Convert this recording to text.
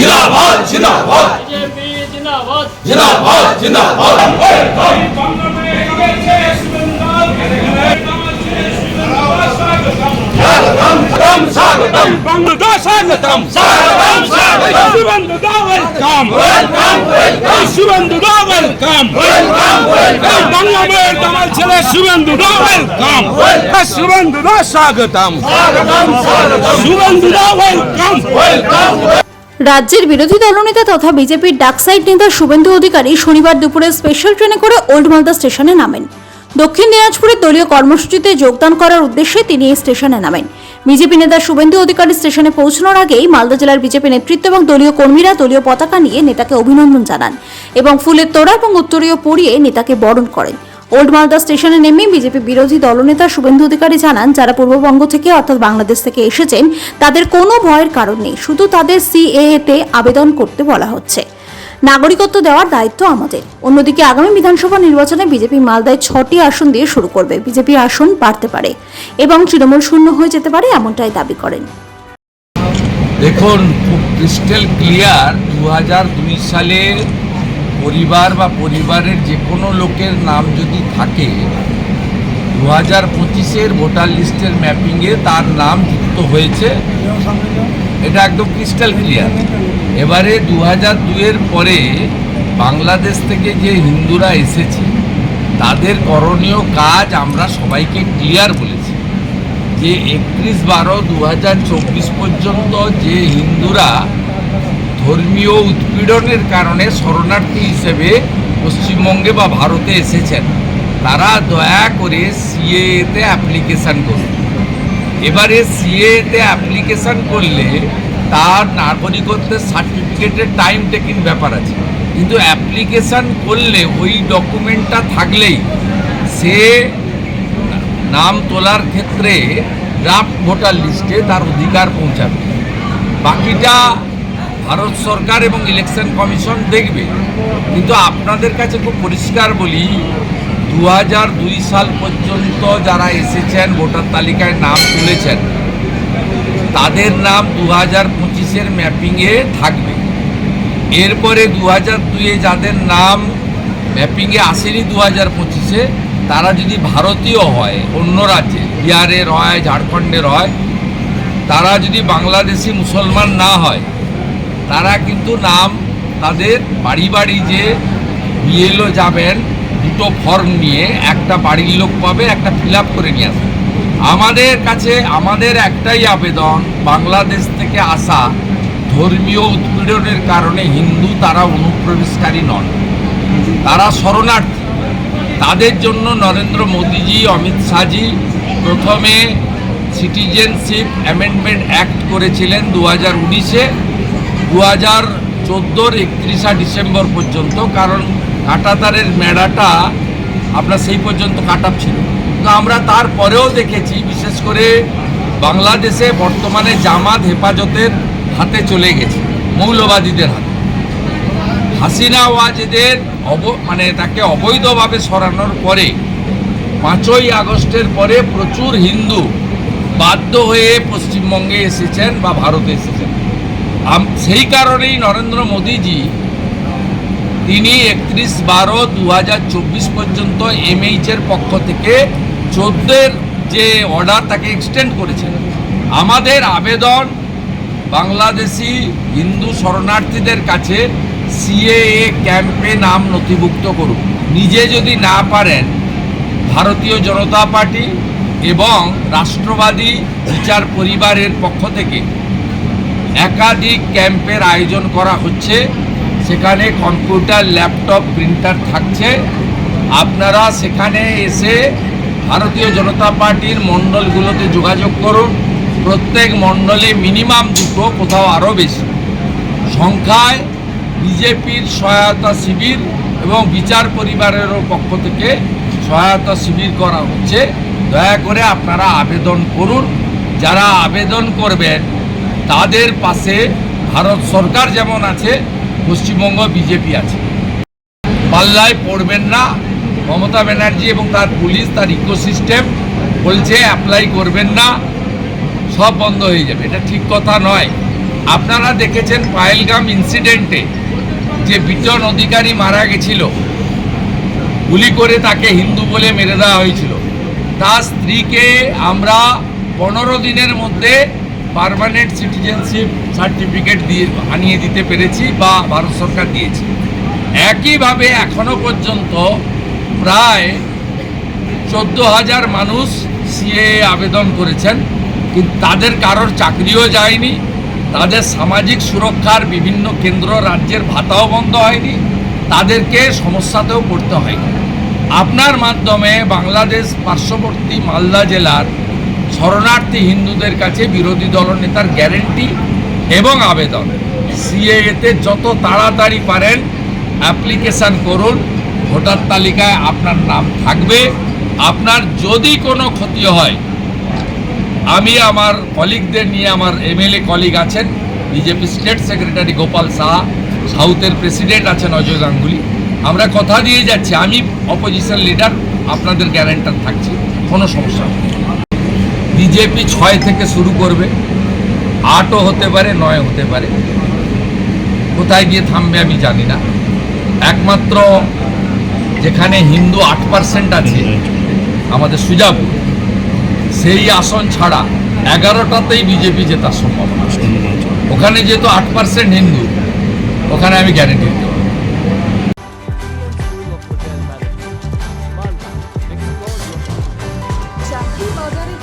জিন্দাবাদ জিন্দাবাদ। বিজেপি জিন্দাবাদ। জিন্দাবাদ জিন্দাবাদ। বাংলাদেশ স্বাগতম স্বাগতম স্বাগতম Suvendu da welcome welcome welcome দা ওয়েলকাম ওয়েলকাম ছেলে দা ওয়েলকাম শুভেন্দু দা স্বাগতম স্বাগতম দা ওয়েলকাম ওয়েলকাম রাজ্যের বিরোধী দলনেতা তথা বিজেপির ডাকসাইড নেতা শুভেন্দু অধিকারী শনিবার দুপুরে স্পেশাল ট্রেনে করে ওল্ড মালদা স্টেশনে নামেন। দক্ষিণ দিনাজপুরের দলীয় কর্মসূচিতে যোগদান করার উদ্দেশ্যে তিনি এই স্টেশনে নামেন। বিজেপি নেতা শুভেন্দু অধিকারী স্টেশনে পৌঁছানোর আগেই মালদা জেলার বিজেপি নেতৃত্ব এবং দলীয় কর্মীরা দলীয় পতাকা নিয়ে নেতাকে অভিনন্দন জানান এবং ফুলের তোড়া এবং উত্তরীয় পরিয়ে নেতাকে বরণ করেন। ওল্ড মালদা স্টেশনে নেমে বিজেপি বিরোধী দলনেতা শুভেন্দু অধিকারী জানান, যারা পূর্ববঙ্গ থেকে অর্থাৎ বাংলাদেশ থেকে এসেছেন, তাদের কোনো ভয়ের কারণ নেই। শুধু তাদের সিএএ তে আবেদন করতে বলা হচ্ছে। নাগরিকত্ব দেওয়ার দায়িত্ব আমাদের। অন্যদিকে আগামী বিধানসভা নির্বাচনে বিজেপি মালদায় ছটি আসন দিয়ে শুরু করবে। বিজেপি আসন বাড়তে পারে এবং তৃণমূল শূন্য হয়ে যেতে পারে এমনটাই দাবি করেন। দেখুন, খুব ক্রিস্টাল ক্লিয়ার দু হাজার দুই সালে পরিবার বা পরিবারের যে কোনো লোকের নাম যদি থাকে দু হাজার পঁচিশের ভোটার লিস্টের ম্যাপিংয়ে তার নাম যুক্ত হয়েছে। এটা একদম ক্রিস্টাল ক্লিয়ার এবারে দু হাজার দুইয়ের পরে বাংলাদেশ থেকে যে হিন্দুরা এসেছে, তাদের করণীয় কাজ আমরা সবাইকে ক্লিয়ার বলেছি। যে একত্রিশ বারো দু পর্যন্ত যে হিন্দুরা ধর্মীয় উৎপীড়নের কারণে শরণার্থী হিসেবে পশ্চিমবঙ্গে বা ভারতে এসেছেন। তারা দয়া করে সিএতে অ্যাপ্লিকেশান করুন। এবারে সিএতে অ্যাপ্লিকেশান করলে তার নাগরিকত্বের সার্টিফিকেটের টাইম টেকিং ব্যাপার আছে। কিন্তু অ্যাপ্লিকেশান করলে ওই ডকুমেন্টটা থাকলেই সে নাম তোলার ক্ষেত্রে ড্রাফট ভোটার লিস্টে তার অধিকার পৌঁছাবে। বাকিটা ভারত সরকার এবং ইলেকশন কমিশন দেখবে। কিন্তু আপনাদের কাছে খুব পরিষ্কার বলি দু সাল পর্যন্ত যারা এসেছেন, ভোটার তালিকায় নাম তুলেছেন, তাদের নাম দু হাজার পঁচিশের ম্যাপিংয়ে থাকবে। এরপরে দু হাজার দুইয়ে যাদের নাম ম্যাপিংয়ে আসেনি দু হাজার পঁচিশে, তারা যদি ভারতীয় হয়, অন্য রাজ্যে বিহারের হয় ঝাড়খণ্ডের হয় তারা যদি বাংলাদেশি মুসলমান না হয় তারা কিন্তু নাম তাদের বাড়ি বাড়ি যে বিএলও যাবেন, দুটো ফর্ম নিয়ে, একটা বাড়ির লোক পাবে, একটা ফিল করে নিয়ে আসবে। আমাদের কাছে, আমাদের একটাই আবেদন, বাংলাদেশ থেকে আসা ধর্মীয় উৎপীড়নের কারণে হিন্দু তারা অনুপ্রবেশকারী নন। তারা শরণার্থী। তাদের জন্য নরেন্দ্র মোদীজি, অমিত শাহজি প্রথমে সিটিজেনশিপ অ্যামেন্ডমেন্ট অ্যাক্ট করেছিলেন দু হাজার উনিশে। দু হাজার চোদ্দোর একত্রিশা ডিসেম্বর পর্যন্ত, কারণ কাটাতারের মেড়াটা আপনার সেই পর্যন্ত কাটাপ ছিল তো আমরা তারপরেও দেখেছি, বিশেষ করে বাংলাদেশে বর্তমানে জামাত হেফাজতের হাতে চলে গেছে, মৌলবাদীদের হাতে। হাসিনা ওয়াজেদের অব মানে তাকে অবৈধভাবে সরানোর পরে, পাঁচই আগস্টের পরে প্রচুর হিন্দু বাধ্য হয়ে পশ্চিমবঙ্গে এসেছেন বা ভারতে এসেছেন। সেই কারণেই নরেন্দ্র মোদীজি তিনি একত্রিশ বারো দু পর্যন্ত এমএইচের পক্ষ থেকে চোদ্দের যে অর্ডার তাকে এক্সটেন্ড করেছেন। আমাদের আবেদন বাংলাদেশি হিন্দু শরণার্থীদের কাছে সিএএ ক্যাম্পে নাম নথিভুক্ত করুন। নিজে যদি না পারেন, ভারতীয় জনতা পার্টি এবং রাষ্ট্রবাদী বিচার পরিবারের পক্ষ থেকে একাধিক ক্যাম্পের আয়োজন করা হচ্ছে। সেখানে কম্পিউটার, ল্যাপটপ, প্রিন্টার থাকছে। আপনারা সেখানে এসে ভারতীয় জনতা পার্টির মণ্ডলগুলোতে যোগাযোগ করুন। প্রত্যেক মণ্ডলে মিনিমাম দুটো, কোথাও আরও বেশি। সংখ্যায় বিজেপির সহায়তা শিবির এবং বিচার পরিবারেরও পক্ষ থেকে সহায়তা শিবির করা হচ্ছে। দয়া করে আপনারা আবেদন করুন। যারা আবেদন করবেন তাদের পাশে ভারত সরকার যেমন আছে, পশ্চিমবঙ্গ বিজেপি আছে। পাল্লায় পড়বেন না, মমতা ব্যানার্জি এবং তার পুলিশ, তার ইকোসিস্টেম বলছে অ্যাপ্লাই করবেন না, সব বন্ধ হয়ে যাবে। এটা ঠিক কথা নয়। আপনারা দেখেছেন পায়েলগাম ইনসিডেন্টে যে বিটন অধিকারী মারা গেছিল। গুলি করে তাকে হিন্দু বলে মেরে দেওয়া হয়েছিল। তার স্ত্রীকে আমরা পনেরো দিনের মধ্যে পার্মানেন্ট সিটিজেনশিপ সার্টিফিকেট দিয়ে আনিয়ে দিতে পেরেছি বা ভারত সরকার দিয়েছে। একইভাবে এখনও পর্যন্ত প্রায় চোদ্দ হাজার মানুষ সিএ আবেদন করেছেন, কিন্তু তাদের কারোর চাকরিও যায়নি, তাদের সামাজিক সুরক্ষার বিভিন্ন কেন্দ্র রাজ্যের ভাতাও বন্ধ হয়নি, তাদেরকে সমস্যাতেও পড়তে হয়নি। আপনার মাধ্যমে বাংলাদেশ পার্শ্ববর্তী মালদা জেলার শরণার্থী হিন্দুদের কাছে বিরোধী দলনেতার গ্যারেন্টি এবং আবেদন। সিএতে যত তাড়াতাড়ি পারেন অ্যাপ্লিকেশান করুন। ভোটার তালিকায় আপনার নাম থাকবে। আপনার যদি কোনো ক্ষতি হয়, আমি আমার কলিগদের নিয়ে আমার এমএলএ কলিগ আছেন, BJP state secretary Gopal Saha, সাউথের প্রেসিডেন্ট আছেন অজয় গাঙ্গুলি। আমরা কথা দিয়ে যাচ্ছি। আমি অপোজিশন লিডার আপনাদের গ্যারেন্টার থাকছি। কোনো সমস্যা নেই। বিজেপি ছয় থেকে শুরু করবে। আটও হতে পারে, নয় হতে পারে। কোথায় গিয়ে থামবে আমি জানি না। একমাত্র যেখানে হিন্দু আট পার্সেন্ট আছে, আমাদের সুজাপুর। সেই আসন ছাড়া এগারোটাতেই বিজেপি জেতার সম্ভাবনা ওখানে যেহেতু আট পার্সেন্ট হিন্দু, ওখানে আমি গ্যারেন্টি দিতে